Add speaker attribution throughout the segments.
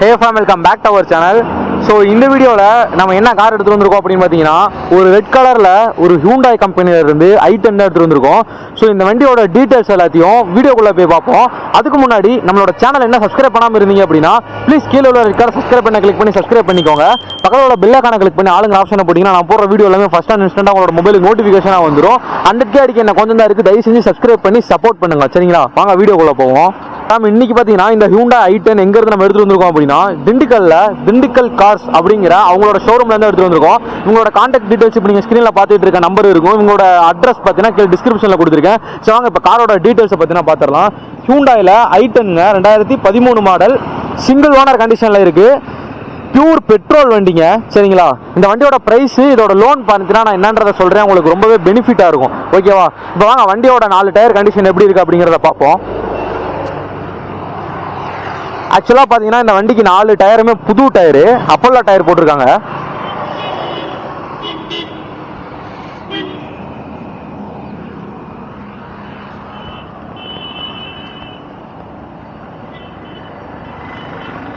Speaker 1: Hey form welcome back to our channel so இந்த வீடியோவில் நம்ம என்ன கார் எடுத்துகிட்டு வந்திருக்கோம் அப்படின்னு பார்த்தீங்கன்னா ஒரு ரெட் கலரில் ஒரு ஹியூண்டாய் கம்பெனியில இருந்து ஐ டென் எடுத்துகிட்டு வந்திருக்கோம். ஸோ இந்த வண்டியோட டீட்டெயில்ஸ் எல்லாத்தையும் வீடியோக்குள்ளே போய் பார்ப்போம். அதுக்கு முன்னாடி நம்மளோட சேனல் என்ன சப்ஸ்கிரைப் பண்ணாமல் இருந்தீங்க அப்படின்னா ப்ளீஸ் கீழே உள்ள ரெட் கலர் சப்ஸ்கிரைப் பண்ண கிளிக் பண்ணி சப்ஸ்கிரைப் பண்ணிக்கோங்க. பக்கத்தில் உள்ள பெல்லைக்கான கிளிக் பண்ணி ஆளுங்க ஆப்ஷனை போட்டிங்கன்னா நான் போடுற வீடியோ எல்லாமே ஃபஸ்ட் அண்ட் இன்ஸ்டன்ட்டாக உங்களோட மொபைலுக்கு நோட்டிஃபிகேஷனாக வந்துடும் அந்த கே அடிக்க என்ன கொஞ்சம் தான் இருக்குது தயவு செஞ்சு சப்ஸ்கிரைப் பண்ணி சப்போர்ட் பண்ணுங்க. சரிங்களா? வாங்க வீடியோக்குள்ளே போவோம். நாம இன்னைக்கு பார்த்தீங்கன்னா இந்த ஹியூண்டா ஐ டென் எங்கேருந்து நம்ம எடுத்துகிட்டு வந்திருக்கோம் அப்படின்னா திண்டுக்கல்ல திண்டுக்கல் கார்ஸ் அப்படிங்கிற அவங்களோட ஷோரூம்லேருந்து இருந்து வந்திருக்கோம். இவங்களோட காண்டாக்ட் டீட்டெயில்ஸ் இப்போ நீங்கள் ஸ்க்ரீனில் பார்த்துட்டு இருக்க நம்பர் இருக்கும். இவங்களோட அட்ரஸ் பார்த்தீங்கன்னா கீழே கொடுத்துருக்கேன். ஸோ வாங்க இப்போ காரோட டீட்டெயில்ஸை பார்த்தீங்கன்னா பார்த்துடலாம் ஹியூண்டாயில் ஐ டென்ங்க ரெண்டாயிரத்தி பதிமூணு மாடல் சிங்கிள் ஓனர் கண்டிஷனில் இருக்குது பியூர் பெட்ரோல் வண்டிங்க சரிங்களா? இந்த வண்டியோட ப்ரைஸ் இதோட லோன் பார்த்தீங்கன்னா நான் என்னன்றதை சொல்கிறேன் உங்களுக்கு ரொம்பவே பெனிஃபிட்டாக இருக்கும். ஓகேவா இப்போ வாங்க வண்டியோட நாலு டயர் கண்டிஷன் எப்படி இருக்குது அப்படிங்கிறத பார்ப்போம். ஆக்சுவலாக பார்த்தீங்கன்னா இந்த வண்டிக்கு நாலு டயருமே புது டயரு அப்போல்லா டயர் போட்டிருக்காங்க.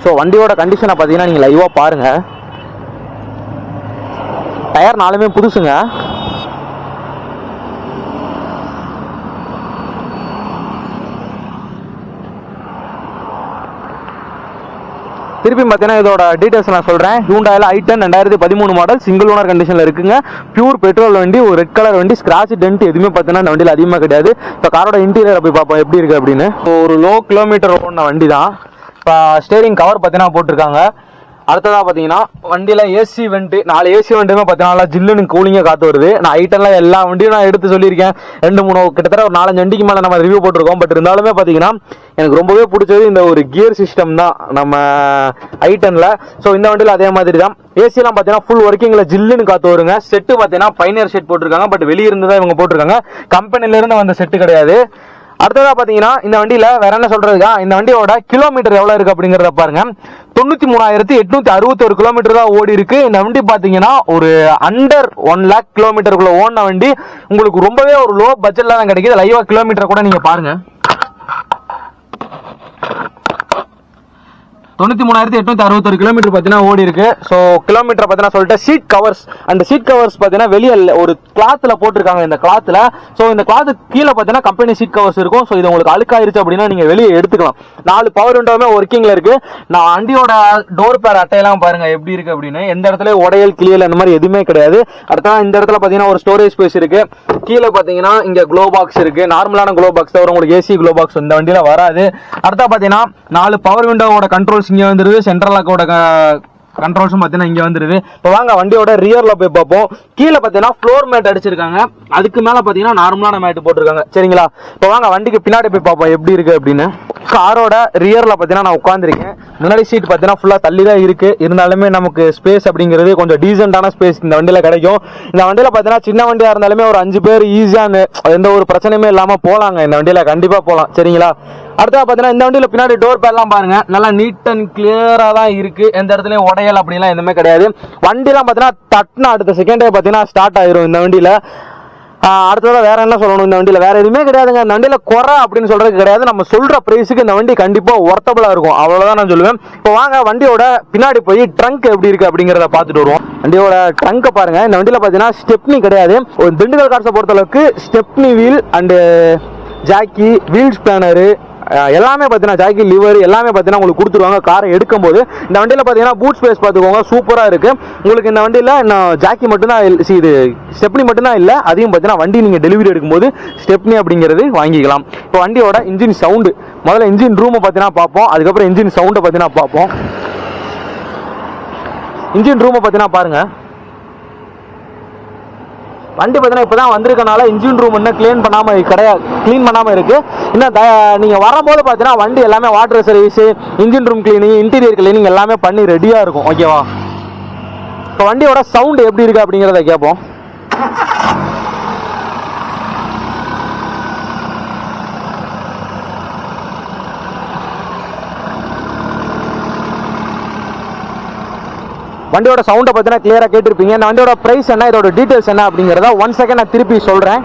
Speaker 1: ஸோ வண்டியோட கண்டிஷனை பார்த்தீங்கன்னா நீங்கள் லைவாக பாருங்க. டயர் நாலுமே புதுசுங்க. திருப்பி பார்த்தீங்கன்னா இதோட டீடைல்ஸ் நான் சொல்கிறேன் ஹூண்டாயில் ஐ டென் ரெண்டாயிரத்தி பதிமூணு மாடல் சிங்கிள் ஓனர் கண்டிஷனில் இருக்குங்க. பியூர் பெட்ரோல் வண்டி ஒரு ரெட் கலர் வண்டி ஸ்கிராச் டென்ட் எதுவுமே பார்த்தீங்கன்னா இந்த வண்டியில் அதிகமாக கிடையாது. இப்போ காரோட இன்டீரியர் போய் பார்ப்போம் எப்படி இருக்குது அப்படின்னு. ஒரு லோ கிலோமீட்டர் ஓடின வண்டி தான் இப்போ ஸ்டேரிங் கவர் பார்த்தீங்கன்னா போட்டிருக்காங்க. அடுத்ததாக பார்த்தீங்கன்னா வண்டியில் ஏசி வெண்ட்டு நாலு ஏசி வெண்ட்டுமே பார்த்தீங்கன்னா நல்லா ஜில்லுன்னு கூலிங்காக காத்து வருது. நான் ஐட்டன்லாம் எல்லா வண்டியும் நான் எடுத்து சொல்லியிருக்கேன். ரெண்டு மூணு கிட்டத்தட்ட ஒரு நாலஞ்சு வண்டிக்கு மேலே நம்ம ரிவ்யூ போட்டிருக்கோம். பட் இருந்தாலுமே பார்த்தீங்கன்னா எனக்கு ரொம்பவே பிடிச்சது இந்த ஒரு கியர் சிஸ்டம் தான் நம்ம ஐட்டனில் ஸோ இந்த வண்டியில் அதே மாதிரி தான் ஏசிலாம் பார்த்தீங்கன்னா ஃபுல் ஒர்க்கிங்கில் ஜில்லுன்னு காத்து வருங்க. செட்டு பார்த்தீங்கன்னா பைனர் செட் போட்டிருக்காங்க. பட் வெளியிருந்து தான் இவங்க போட்டிருக்காங்க. கம்பெனிலேருந்து வந்த செட்டு கிடையாது. அடுத்ததாக பார்த்தீங்கன்னா இந்த வண்டியில் வேற என்ன சொல்கிறதுக்கா இந்த வண்டியோட கிலோமீட்டர் எவ்வளோ இருக்குது அப்படிங்கிறத பாருங்க. தொண்ணூற்றி மூணாயிரத்தி எட்நூற்றி அறுபத்தொரு கிலோமீட்டர் தான் ஓடி இருக்கு. இந்த வண்டி பார்த்தீங்கன்னா ஒரு அண்டர் ஒன் லேக் கிலோமீட்டருக்குள்ளே ஓடின வண்டி. உங்களுக்கு ரொம்பவே ஒரு லோ பட்ஜெட்டில் தான் கிடைக்கிது. லைவாக கிலோமீட்டர் கூட நீங்கள் பாருங்கள் தொண்ணூத்தி மூணாயிரத்தி எட்நூத்தி அறுபத்தொரு கிலோமீட்டர் பார்த்தீங்கன்னா ஓடி இருக்கு. ஸோ கிலோமீட்டர் பார்த்தீங்கன்னா சொல்லிட்டு சீட் கவர்ஸ் அந்த சீட் கவர்ஸ் பார்த்தீங்கன்னா வெளியே ஒரு கிளாத்தில் போட்டிருக்காங்க இந்த கிளாத்தில் ஸோ இந்த கிளாத்து கீழே பார்த்தீங்கன்னா கம்பெனி சீட் கவர்ஸ் இருக்கும். ஸோ இது உங்களுக்கு அழுக்காயிருச்சு அப்படின்னா நீங்கள் வெளியே எடுத்துக்கலாம். நாலு பவர் விண்டோவுமே ஒர்க்கிங்கில் இருக்கு. நான் வண்டியோட டோர் பேர் அட்டையெல்லாம் பாருங்க எப்படி இருக்கு அப்படின்னு. எந்த இடத்துல உடையல் கிளியல் அந்த மாதிரி எதுவுமே கிடையாது. அடுத்ததான் இந்த இடத்துல பார்த்தீங்கன்னா ஒரு ஸ்டோரேஜ் ஸ்பேஸ் இருக்கு. கீழே பார்த்தீங்கன்னா இங்கே க்ளோ பாக்ஸ் இருக்கு. நார்மலான க்ளோ பாக்ஸ் தவிர உங்களுக்கு ஏசி க்ளோ பாக்ஸ் இந்த வண்டியில் வராது. அடுத்தா பார்த்தீங்கன்னா நாலு பவர் விண்டோவோட கண்ட்ரோல் கண்ட்ரோல்ஸ் இங்கே வந்துருது. சென்ட்ரல் லாக்கோட கண்ட்ரோல்ஸும் uh, பார்த்தீங்கன்னா இங்கே வந்துருது. இப்போ வாங்க வண்டியோட ரியரில் போய் பார்ப்போம். கீழே பார்த்தீங்கன்னா ஃப்ளோர் மேட் அடிச்சிருக்காங்க. அதுக்கு மேலே பார்த்தீங்கன்னா நார்மலான மேட் போட்டிருக்காங்க. சரிங்களா? இப்போ வாங்க வண்டிக்கு பின்னாடி போய் பார்ப்போம். எப்படி இருக்கு அப்படின்னு. காரோட ரியரில் பார்த்தீங்கன்னா நான் உட்காந்துருக்கேன் முன்னாடி சீட் பார்த்தீங்கன்னா ஃபுல்லாக தள்ளி தான் இருக்குது இருந்தாலுமே நமக்கு ஸ்பேஸ் அப்படிங்கிறது கொஞ்சம் டீசெண்டான ஸ்பேஸ் இந்த வண்டியில் கிடைக்கும். இந்த வண்டியில் பார்த்தீங்கன்னா சின்ன வண்டியாக இருந்தாலுமே ஒரு அஞ்சு பேர் ஈஸியாக எந்த ஒரு பிரச்சனையுமே இல்லாமல் போகலாங்க இந்த வண்டியில் கண்டிப்பாக போகலாம் சரிங்களா? அடுத்தா பார்த்தீங்கன்னா இந்த வண்டியில் பின்னாடி டோர் பேர்லாம் பாருங்க. நல்லா நீட் அண்ட் கிளியராக தான் இருக்குது எந்த இடத்துலையும் உடையல் அப்படிலாம் எதுவுமே கிடையாது. வண்டிலாம் பார்த்தீங்கன்னா தட்டினா அடுத்த செகண்டே பார்த்தீங்கன்னா ஸ்டார்ட் ஆயிரும் இந்த வண்டியில். அடுத்ததாக வேற என்ன சொல்லணும் இந்த வண்டியில்? வேற எதுவுமே கிடையாதுங்க. இந்த வண்டியில் குறை அப்படின்னு சொல்றது கிடையாது. நம்ம சொல்ற பிரைஸுக்கு இந்த வண்டி கண்டிப்பாக ஒர்த்தபிளாக இருக்கும். அவ்வளோதான் நான் சொல்லுவேன். இப்போ வாங்க வண்டியோட பின்னாடி போய் ட்ரங்க் எப்படி இருக்கு அப்படிங்கிறத பார்த்துட்டு வருவோம். வண்டியோட ட்ரங்கை பாருங்க. இந்த வண்டியில் பார்த்தீங்கன்னா ஸ்டெப்னி கிடையாது. ஒரு திண்டுக்கல் காசை பொறுத்தளவுக்கு stepney wheel and jack wheel spanner எல்லாமே பார்த்தீங்கன்னா ஜாக்கி லிவர் எல்லாமே பார்த்தீங்கன்னா உங்களுக்கு கொடுத்துருவாங்க. காரை எடுக்கும்போது இந்த வண்டியில் பார்த்தீங்கன்னா பூட் ஸ்பேஸ் பார்த்துக்கோங்க. சூப்பராக இருக்குது உங்களுக்கு இந்த வண்டியில் நான் ஜாக்கி மட்டும்தான் இல்ல- இது ஸ்டெப்னி மட்டும்தான் இல்லை அதையும் பார்த்தீங்கன்னா வண்டி நீங்கள் டெலிவரி எடுக்கும்போது ஸ்டெப்னி அப்படிங்கிறது வாங்கிக்கலாம். இப்போ வண்டியோட இன்ஜின் சவுண்டு முதல்ல இன்ஜின் ரூமை பார்த்தீங்கன்னா பார்ப்போம். அதுக்கப்புறம் இன்ஜின் சவுண்டை பார்த்தீங்கன்னா பார்ப்போம். இன்ஜின் ரூமை பார்த்தீங்கன்னா பாருங்கள் வண்டி பார்த்தீங்கன்னா இப்போ தான் வந்திருக்கனால இன்ஜின் ரூம் இன்னும் க்ளீன் பண்ணாமல் கிடையாது க்ளீன் பண்ணாமல் இருக்குது இன்னும் த- நீங்கள் வரும்போது பார்த்தீங்கன்னா வண்டி எல்லாமே water service engine room cleaning interior cleaning எல்லாமே பண்ணி ரெடியாக இருக்கும். ஓகேவா இப்போ வண்டியோட சவுண்டு எப்படி இருக்கு அப்படிங்கிறத கேட்போம். வண்டியோட சவுண்டை பார்த்தீங்கன்னா கிளியராக கேட்டிருப்பீங்க. இந்த வண்டியோட ப்ரைஸ் என்ன? இதோட டீட்டெயில்ஸ் என்ன? அப்படிங்கிறத ஒன் செகண்ட் நான் திருப்பி சொல்கிறேன்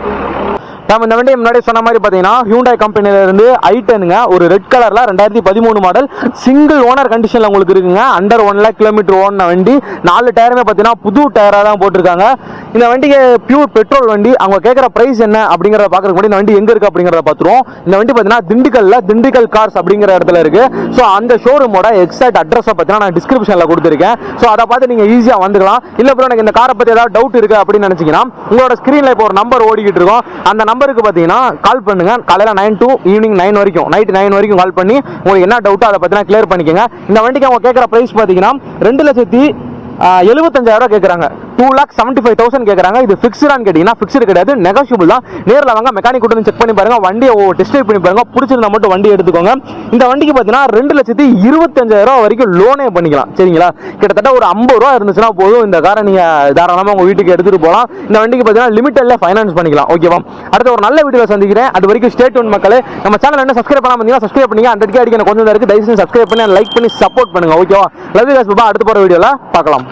Speaker 1: நம்ம இந்த வண்டி முன்னாடி சொன்ன மாதிரி பார்த்தீங்கன்னா ஹியூண்டாய் கம்பெனில இருந்து ஐட்டனுங்க ஒரு ரெட் கலர்ல ரெண்டாயிரத்தி பதிமூணு மாடல் சிங்கிள் ஓனர் கண்டிஷன்ல உங்களுக்கு இருக்குங்க. அண்டர் ஒன் லேக் கிலோமீட்டர் ஓடின வண்டி. நாலு டயருமே பார்த்தீங்கன்னா புது டயராக தான் போட்டிருக்காங்க. இந்த வண்டிக்கு பியூர் பெட்ரோல் வண்டி. அவங்க கேட்குற பிரைஸ் என்ன அப்படிங்கிறத பார்க்கறதுக்கு முன்னாடி இந்த வண்டி எங்க இருக்கு அப்படிங்கிறத பார்த்துருவோம். இந்த வண்டி பார்த்தீங்கன்னா திண்டுக்கல்ல திண்டுக்கல் கார்ஸ் அப்படிங்கிற இடத்துல இருக்கு. ஸோ அந்த ஷோரூமோட எக்ஸாக்ட் அட்ரஸை பார்த்தீங்கன்னா நான் டிஸ்கிரிப்ஷன்ல கொடுத்துருக்கேன். ஸோ அதை பார்த்து நீங்க ஈஸியாக வந்துக்கலாம். இல்ல ப்ரோ எனக்கு இந்த காரை பத்தி ஏதாவது டவுட் இருக்கு அப்படின்னு நினைச்சீங்கன்னா உங்களோட ஸ்கிரீன்ல இப்போ ஒரு நம்பர் ஓடிக்கிட்டு இருக்கோம். அந்த நம்பர் நம்பருக்கு பார்த்தீங்கன்னா கால் பண்ணுங்க. காலையில நைன் டூ ஈவினிங் நைன் வரைக்கும் நைட் நைன் வரைக்கும் கால் பண்ணி உங்களுக்கு என்ன டவுட்டோ அதை பத்தினா கிளியர் பண்ணிக்கோங்க. இந்த வண்டிக்கு அவங்க கேட்குற பிரைஸ் பார்த்தீங்கன்னா ரெண்டு லட்சத்தி எழுபத்தஞ்சாயிரம் கேட்குறாங்க two lakh seventy five thousand கேட்குறாங்க இது ஃபிக்ஸ்டான்னு கேட்டிங்கன்னா ஃபிக்ஸ்டு கிடையாது. நெகோஷியபிள் தான். நேரில் வாங்க மெக்கானிக் கூட்டு செக் பண்ணி பாருங்க. வண்டியை டெஸ்ட் ட்ரைவ் பண்ணி பாருங்க. பிடிச்சிருந்தா மட்டும் வண்டி எடுத்துக்கோங்க. இந்த வண்டிக்கு பார்த்தீங்கன்னா ரெண்டு லட்சத்தி இருபத்தஞ்சாயிரம் ரூபா வரைக்கும் லோனே பண்ணிக்கலாம். சரிங்களா? கிட்டத்தட்ட ஒரு ஐம்பது ரூபா இருந்துச்சுன்னா போதும். இந்த காரை நீங்கள் தாராளமாக உங்கள் வீட்டுக்கு எடுத்துகிட்டு போகலாம் இந்த வண்டிக்கு பார்த்தீங்கன்னா லிமிட்டட்ல ஃபைனான்ஸ் பண்ணிக்கலாம். ஓகேவா அடுத்த ஒரு நல்ல வீடியோ சந்திக்கிறேன். அது வரைக்கும் ஸ்டேட் ஒன் மக்களே. நம்ம சேனல் என்ன சப்ஸ்கிரைப் பண்ணாமல் இருந்தீங்கன்னா சப்ஸ்கிரைப் பண்ணி ஹண்ட்ரட் கே அடிக்க கொஞ்சம் இருக்குது தயவுசெய்து சப்ஸ்கிரைப் பண்ணி லைக் பண்ணி சப்போர்ட் பண்ணுங்க. ஓகேவா லவ் யூ பாபா அடுத்த போகிற வீடியோவில் பார்க்கலாம்.